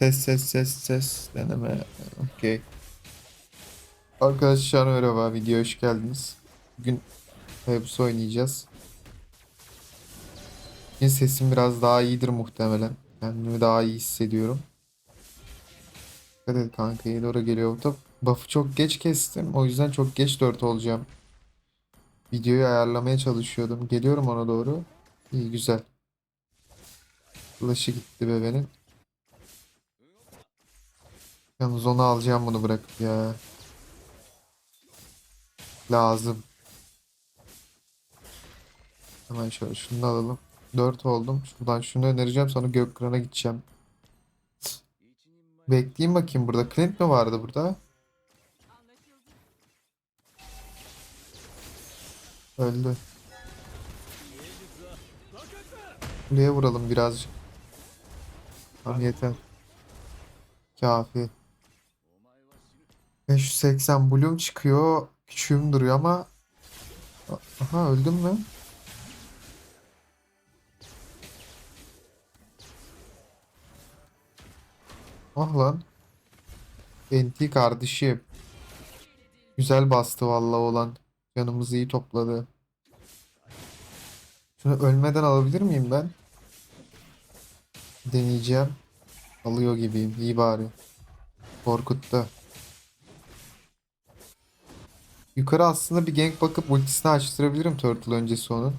Ses ses ses ses deneme. Okey. Arkadaşlar merhaba. Videoya hoş geldiniz. Bugün Hayabusa oynayacağız. Bugün sesim biraz daha iyidir muhtemelen. Kendimi daha iyi hissediyorum. Dikkat et kanka iyi doğru geliyor bu top. Buff'ı çok geç kestim. O yüzden çok geç 4 olacağım. Videoyu ayarlamaya çalışıyordum. Geliyorum ona doğru. İyi güzel. Flash'ı gitti bebenin. Yalnız onu alacağım bunu bırakıp ya. Lazım. Hemen şöyle şunu alalım. 4 oldum. Şuradan şunu önereceğim sonra Gökkıran'a gideceğim. Bekleyeyim bakayım burada. Clint mi vardı burada? Öldü. Kuleye vuralım birazcık. Tamam yeter. Kafi. 580 Bloom çıkıyor. Küçüğüm duruyor ama. Aha öldüm mü? Ah lan. NT kardeşim. Güzel bastı vallahi olan. Canımızı iyi topladı. Şunu ölmeden alabilir miyim ben? Deneyeceğim. Alıyor gibiyim. İyi bari. Korkuttu. Yukarı aslında bir gank bakıp ultisini açtırabilirim Turtle öncesi onun.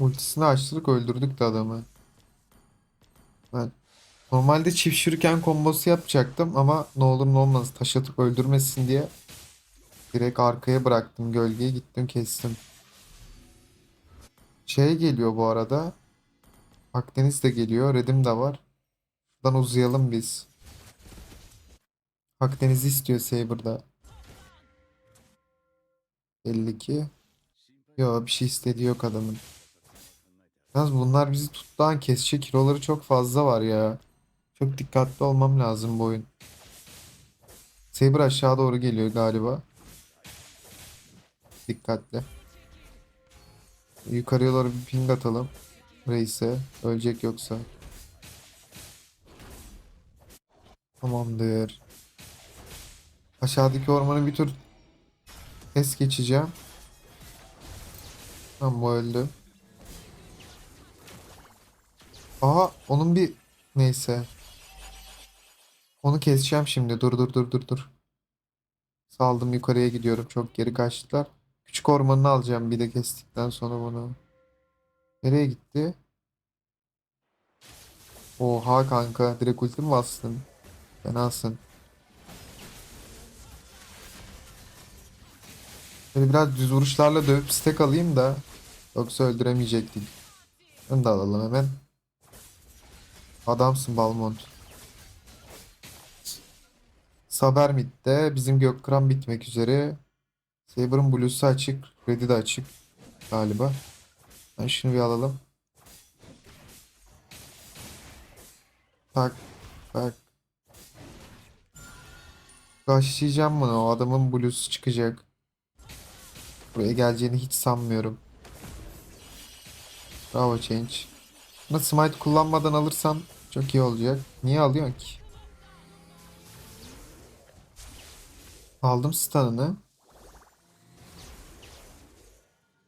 Ultisini açtırdık öldürdük de adamı. Ben normalde çift şuriken kombosu yapacaktım ama ne olur ne olmaz taş atıp öldürmesin diye direkt arkaya bıraktım gölgeyi gittim kestim. Şey geliyor bu arada. Akdeniz de geliyor. Redim de var. Buradan uzayalım biz. Akdeniz'i istiyor Saber'da. Belli ki. Yo bir şey istediği yok adamın. Yalnız bunlar bizi tuttuğun kesecek kiloları çok fazla var ya. Çok dikkatli olmam lazım bu oyun. Saber aşağı doğru geliyor galiba. Dikkatli. Yukarıya doğru bir ping atalım. Reis'e. Ölecek yoksa. Tamamdır. Aşağıdaki ormanı bir tur es geçeceğim. Tamam bu öldü. Aha onun bir neyse. Onu keseceğim şimdi. Dur dur dur dur dur. Saldım yukarıya gidiyorum. Çok geri kaçtılar. Küçük ormanını alacağım bir de kestikten sonra bunu. Nereye gitti? Oha kanka direkt ulti mi bastın? Fenasın. Böyle biraz düz vuruşlarla dövüp stack alayım da yoksa öldüremeyecektik. Bunu da alalım hemen. Adamsın Balmont. Saber midde. Bizim Gökkıran bitmek üzere. Saber'ın Blue'su açık. Red'i de açık. Galiba. Ben şunu bir alalım. Tak. Tak. Başlayacağım bunu. O adamın Blue'su çıkacak. Buraya geleceğini hiç sanmıyorum. Bravo Change. Bunu smite kullanmadan alırsam çok iyi olacak. Niye alıyorsun ki? Aldım stun'ını.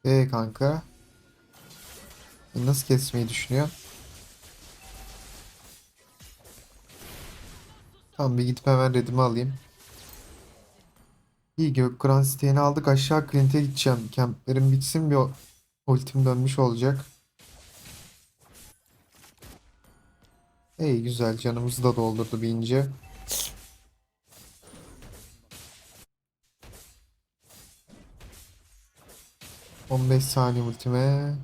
Ee kanka. E, Nasıl kesmeyi düşünüyor? Tamam bir gidip hemen redimi alayım. İyi Gökkıran siteğini aldık. Aşağı Clint'e gideceğim. Kemplerim bitsin bir ultim dönmüş olacak. İyi güzel canımızı da doldurdu bir ince. ...15 saniye ultime.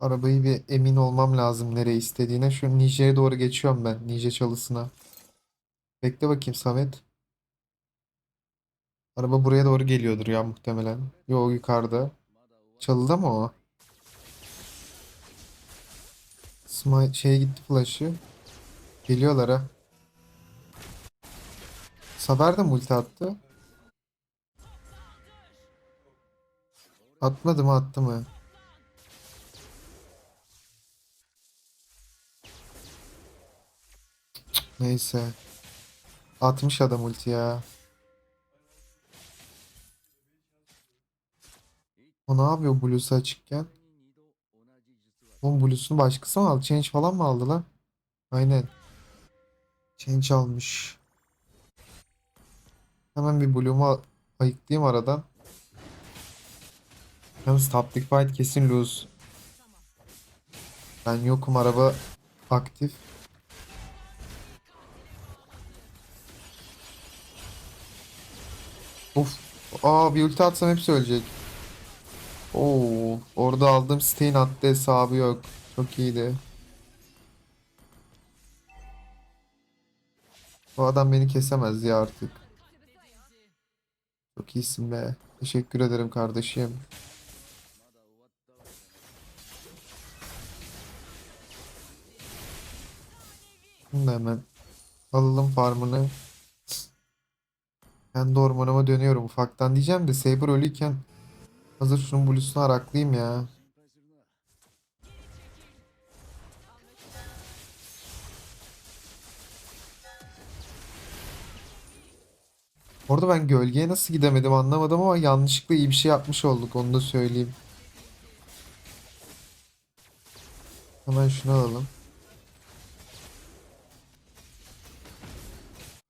Arabayı bir emin olmam lazım nereye istediğine. Şu Nije'ye doğru geçiyorum ben. Nije çalısına. Bekle bakayım Samet. Araba buraya doğru geliyordur ya muhtemelen. Yo yukarıda. Çalıda mı o? Smite şeye gitti flash'ı. Geliyorlar ha. Saber de multi attı. Atmadı mı attı mı? Neyse. Atmış adam ulti ya. O ne yapıyor Blue'su açıkken? Oğlum Blue'sunu başkası mı aldı? Change falan mı aldı lan? Aynen. Change almış. Hemen bir Blue'umu ayıklayayım aradan. Yalnız Taptic Fight kesin lose. Ben yokum araba aktif. Of. Aa bir ulti atsam hepsi ölecek. Oo, orada aldığım Stain attı hesabı yok. Çok iyiydi. Bu adam beni kesemez ya artık. Çok iyisin be. Teşekkür ederim kardeşim. Şimdi hemen alalım farmını. Ben de ormanıma dönüyorum ufaktan diyeceğim de Saber ölüyken hazır şunun bluesunu araklayayım ya. Orada ben gölgeye nasıl gidemedim anlamadım ama yanlışlıkla iyi bir şey yapmış olduk onu da söyleyeyim. Hemen şunu alalım.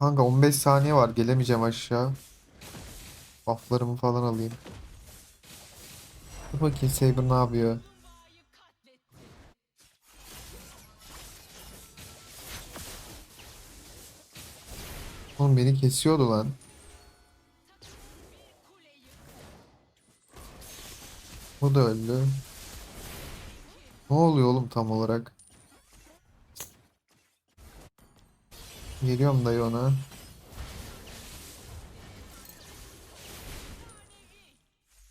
Kanka 15 saniye var gelemeyeceğim aşağı. Bufflarımı falan alayım. Dur bakayım Saber ne yapıyor. Oğlum beni kesiyordu lan. O da öldü. Ne oluyor oğlum tam olarak? Geliyorum dayı ona.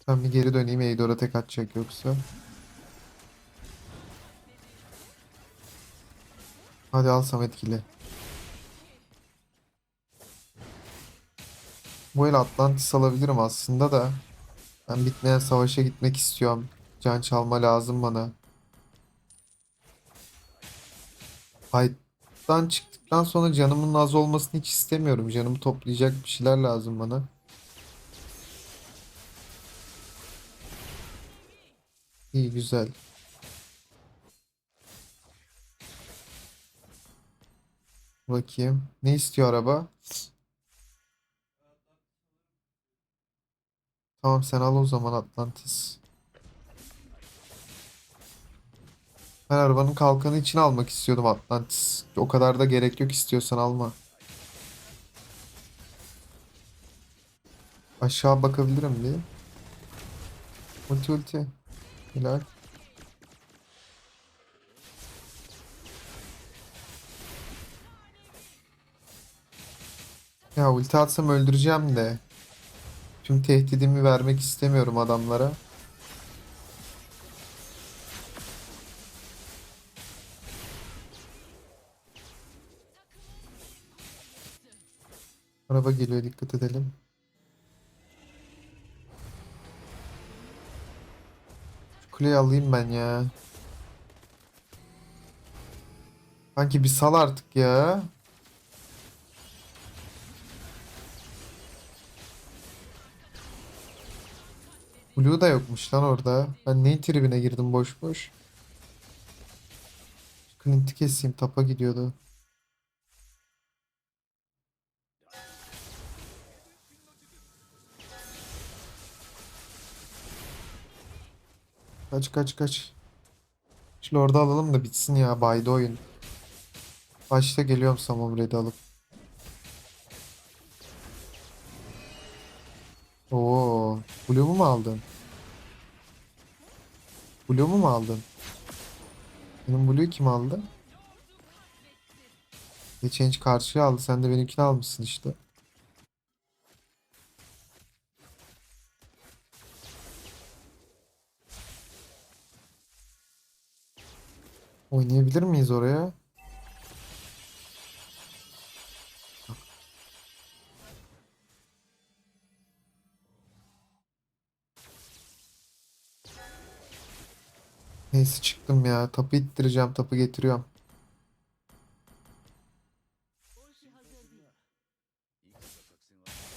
Ben bir geri döneyim Eidor'a tek atacak yoksa. Hadi alsam etkili. Bu el Atlantis alabilirim aslında da. Ben bitmeyen savaşa gitmek istiyorum. Can çalma lazım bana. Fight'tan çıktıktan sonra canımın az olmasını hiç istemiyorum. Canımı toplayacak bir şeyler lazım bana. İyi güzel. Bakayım. Ne istiyor araba? Tamam sen al o zaman Atlantis. Ben arabanın kalkanı için almak istiyordum Atlantis. O kadar da gerek yok istiyorsan alma. Aşağı bakabilirim diye. Ulti ulti. Helal. Ya ulti atsam öldüreceğim de. Tüm tehdidimi vermek istemiyorum adamlara. Araba geliyor dikkat edelim. Kuleyi alayım ben ya. Sanki bir sal artık ya. Blue da yokmuş lan orada. Ben neyin tribine girdim boş boş. Clint'i keseyim tapa gidiyordu. Kaç kaç kaç. Şimdi orada alalım da bitsin ya baydı oyun. Başta geliyorum Samom Red'i alıp. Oo, Blue'u mu aldın? Blue'u mu aldın? Benim Blue'yu kim aldı? Geçenç karşıya aldı. Sen de benimkini almışsın işte. Oynayabilir miyiz oraya? Neyse çıktım ya. Tapı ittireceğim. Tapı getiriyorum.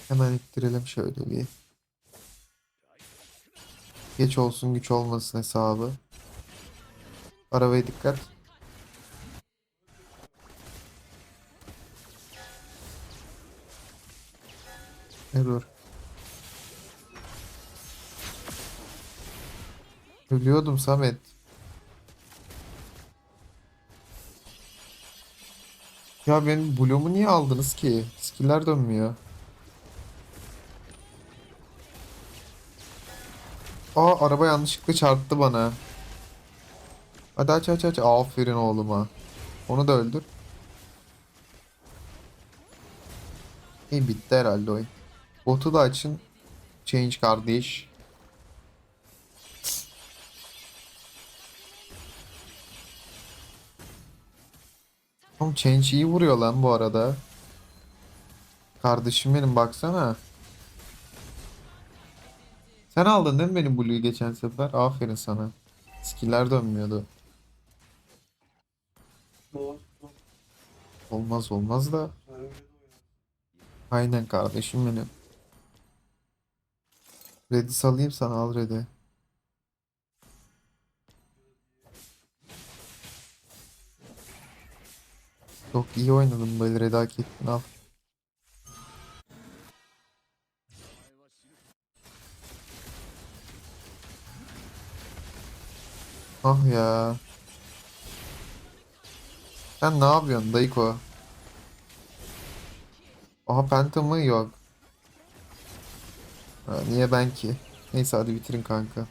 Hemen ittirelim şöyle bir. Geç olsun güç olmasın hesabı. Arabaya dikkat. Error. Ölüyordum Samet. Ya benim Bloom'u niye aldınız ki? Skiller dönmüyor. Aa araba yanlışlıkla çarptı bana. Hadi aç aç aç. Aferin oğluma. Onu da öldür. İyi bitti herhalde oyun. Botu da açın. Change kardeş. Oğlum Change iyi vuruyor lan bu arada. Kardeşim benim baksana. Sen aldın değil mi benim Blue'yu geçen sefer? Aferin sana. Skiller dönmüyordu. Olmaz olmaz da. Aynen kardeşim benim. Red'i salayım sana al Red'i. Çok iyi oynadın böyle Red'i hak ettin al. Ah ya. Sen ne yapıyorsun Dayko? Aha Penta mı? Yok. Ha, niye ben ki? Neyse hadi bitirin kanka.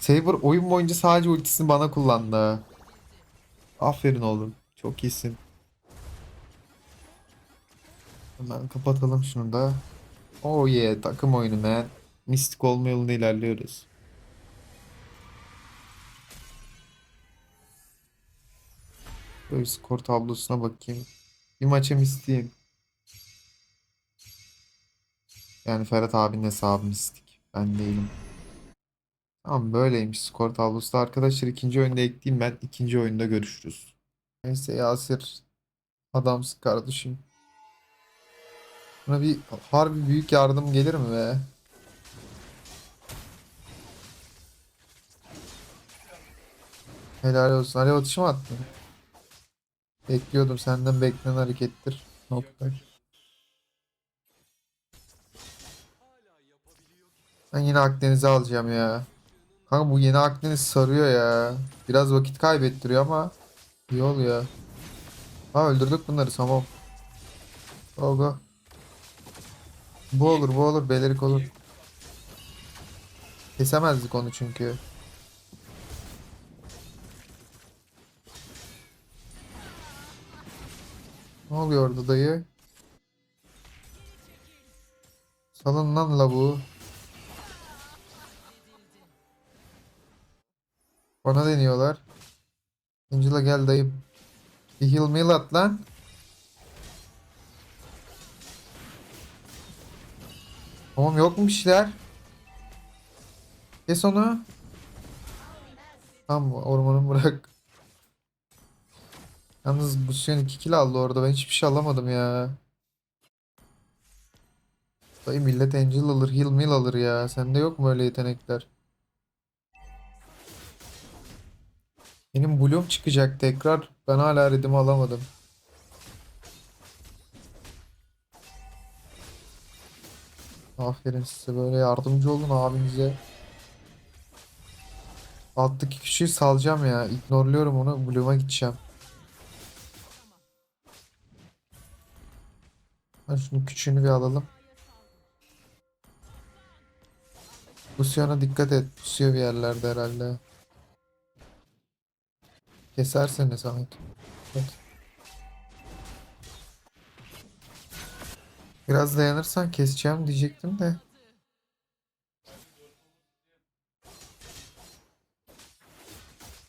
Saber oyun boyunca sadece ultisini bana kullandı. Aferin oğlum. Çok iyisin. Hemen kapatalım şunu da. Oh yeah takım oyunu man. Mistik olma yolunda ilerliyoruz. Böyle skor tablosuna bakayım. Bir maça mistliyim. Yani Ferhat abinin hesabı mistik. Ben değilim. Tamam böyleymiş skor tablosu da. Arkadaşlar ikinci oyunda ekleyeyim ben. ikinci oyunda görüşürüz. Neyse Yasir. Adamsın kardeşim. Buna bir harbi büyük yardım gelir mi be? Helal olsun. Alev atışı mı attın? Bekliyordum. Senden beklenen harekettir. Nokta. Ben yine Akdeniz'i alacağım ya. Kanka bu yeni Akdeniz sarıyor ya. Biraz vakit kaybettiriyor ama iyi oluyor. Ha öldürdük bunları tamam. Go. Bu olur bu olur belerik olur. Kesemezdik onu çünkü. Ne oluyor orada dayı? Salın lan lavuğu. Bana deniyorlar. Angela gel dayı. Bir heal meal at lan. Tamam yok mu bir şeyler? Kes onu. Tamam ormanı bırak. Yalnız bu suyun 2 kill aldı orada. Ben hiçbir şey alamadım ya. Dayı millet Angel alır, heal meal alır ya. Sende yok mu öyle yetenekler? Benim Bloom çıkacak tekrar. Ben hala redimi alamadım. Aferin size böyle yardımcı olun abinize. Alttaki kişiyi salacağım ya. İgnorluyorum onu. Bloom'a gideceğim. Ben şunu küçüğünü bir alalım. Lucian'a dikkat et. Pusuyor bir yerlerde herhalde. Kesersene Samet. Evet. Biraz dayanırsan keseceğim diyecektim de.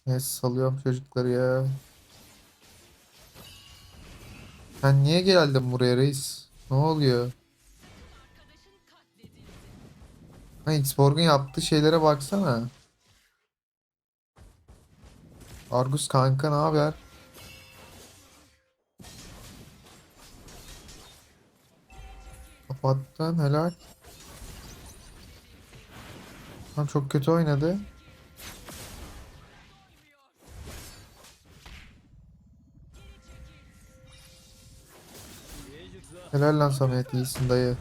Neyse salıyorum çocukları ya. Sen niye geldin buraya reis? Ne oluyor? Ha Xborg'un yaptığı şeylere baksana. Argus kanka ne haber? Kapattın helal. Tam çok kötü oynadı. Helal lan Samet iyisin dayı.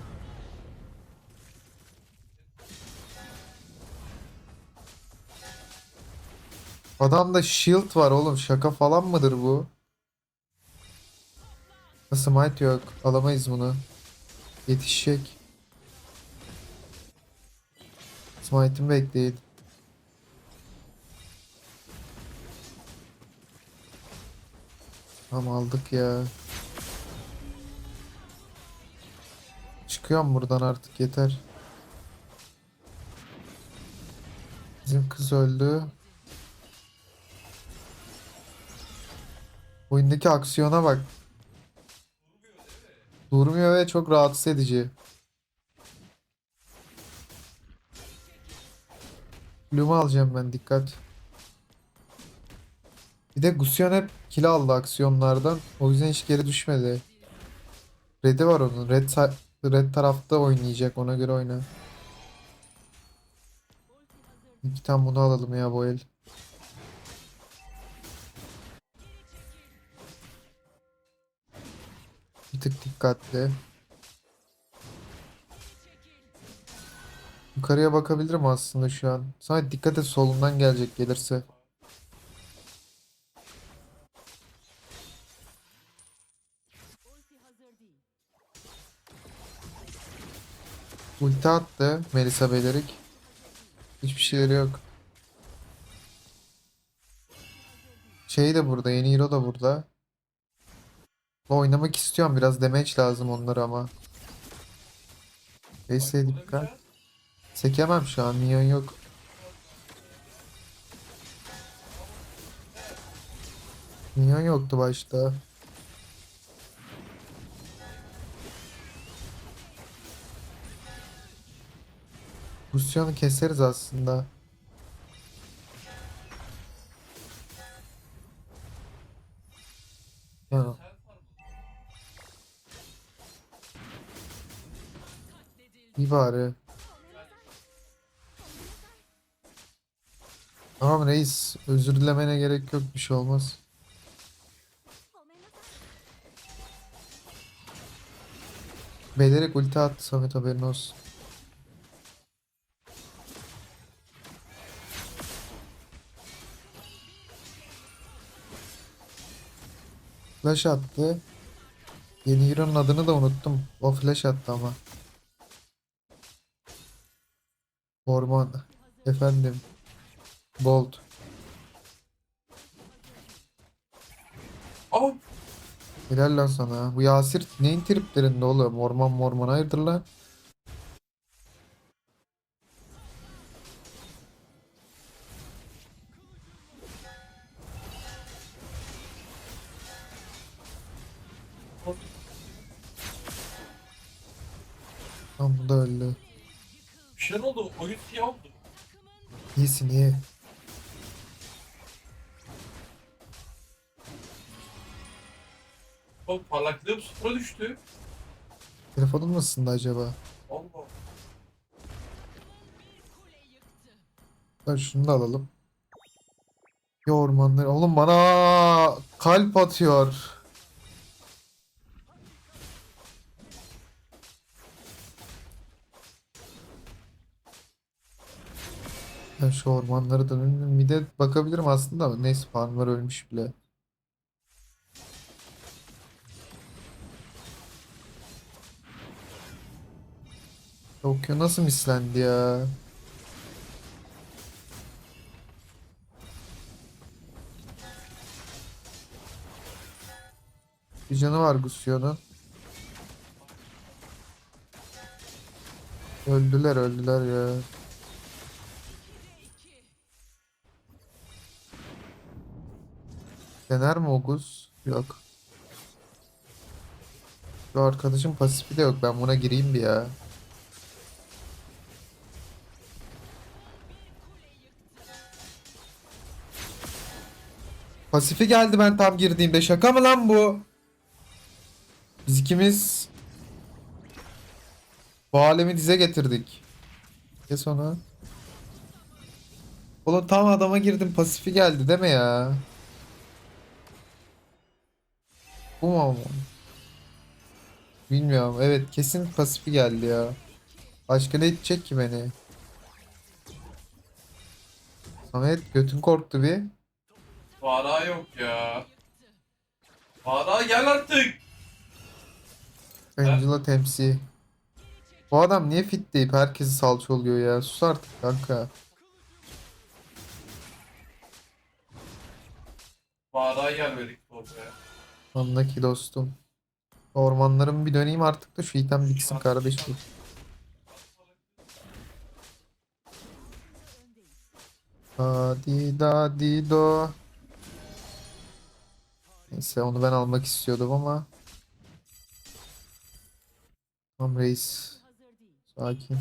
Adamda shield var oğlum şaka falan mıdır bu? Smite yok alamayız bunu. Yetişecek. Smite'imi bekleyin. Tamam aldık ya. Çıkıyorum buradan artık yeter. Bizim kız öldü. Oyundaki aksiyona bak. Durmuyor ve çok rahatsız edici. Bloom'u alacağım ben dikkat. Bir de Gusion hep kill aldı aksiyonlardan. O yüzden hiç geri düşmedi. Red'i var onun. Red, Red tarafta oynayacak. Ona göre oyna. İki tane bunu alalım ya bu el. Bir tık dikkatli. Yukarıya bakabilirim aslında şu an. Sadece dikkat et solundan gelecek gelirse. Ulti attı Melisa Belerik. Hiçbir şeyleri yok. Şey de burada, yeni hero da burada. Oynamak istiyorum biraz damage lazım onlara ama. Neyse dikkat. Sekemem şu an minyon yok. Minyon yoktu başta. Lucian'ı keseriz aslında. Yani. İyi bari. Tamam reis. Özür dilemene gerek yok. Bir şey olmaz. Belerek ulti attı Samet haberin olsun. Flash attı. Yeni hero'nun adını da unuttum. O flash attı ama. Orman. Efendim. Bolt. Aa, Helal lan sana. Bu Yasir neyin triplerinde oğlum? Orman morman hayırdır lan? Mu ısındı acaba? Allah. Ben şunu da alalım. Ya ormanları. Oğlum bana kalp atıyor. Ben şu ormanları da bir de bakabilirim aslında ama neyse farmlar ölmüş bile. Tokyo nasıl mislendi ya? Bir canı var Gusio'nun. Öldüler öldüler ya. Dener mi o Gus? Yok. Şu arkadaşın pasifi de yok. Ben buna gireyim bir ya. Pasifi geldi ben tam girdiğimde. Şaka mı lan bu? Biz ikimiz bu alemi dize getirdik. Kes onu. Oğlum tam adama girdim pasifi geldi deme ya. Bu mu ama? Bilmiyorum. Evet kesin pasifi geldi ya. Başka ne edecek ki beni? Samet götün korktu bir. Vara yok ya. Vara gel artık. Angela temsi. Bu adam niye fit deyip herkesi salça oluyor ya? Sus artık kanka. Vara gel verik oraya. Anla ki dostum. Ormanlarımı bir döneyim artık da şu item bitsin kardeşim. Hadi da di do. Neyse onu ben almak istiyordum ama. Tamam reis. Sakin.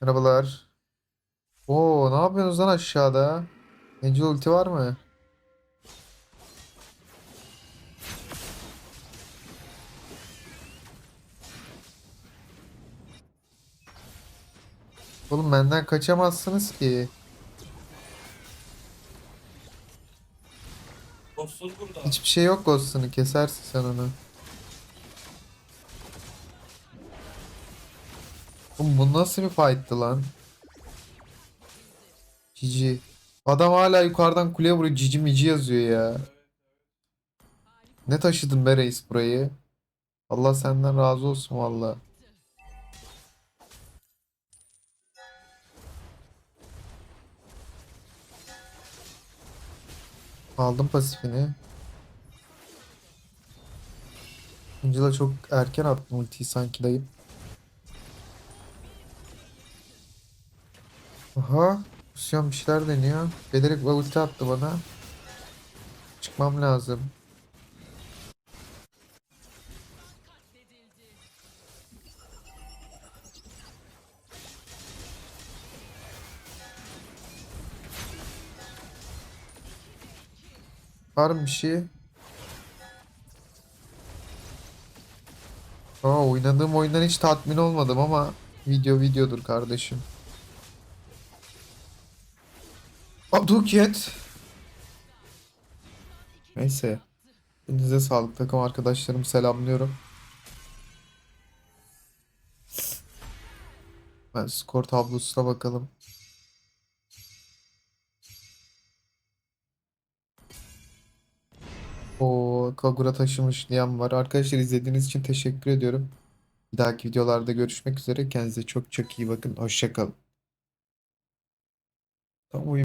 Merhabalar. Oo ne yapıyorsunuz lan aşağıda? Angel ulti var mı? Oğlum benden kaçamazsınız ki. Dostuz burada. Hiçbir şey yok Ghost'unu kesersin sen onu. Oğlum bu nasıl bir fight'tı lan? Cici. Adam hala yukarıdan kuleye vuruyor. Cici mici yazıyor ya. Ne taşıdın be reis burayı? Allah senden razı olsun valla. Aldım pasifini. Angela çok erken attı ultiyi sanki dayım. Aha. Lucian bir şeyler deniyor. Bederik ve ulti attı bana. Çıkmam lazım. Var mı bir şey? Aa, oynadığım oyundan hiç tatmin olmadım ama video videodur kardeşim. Aduket. Neyse. Elinize sağlık takım arkadaşlarımı selamlıyorum. Ben skor tablosuna bakalım. Kagura taşımış diyen var. Arkadaşlar izlediğiniz için teşekkür ediyorum. Bir dahaki videolarda görüşmek üzere. Kendinize çok çok iyi bakın. Hoşça kalın. Tam oyun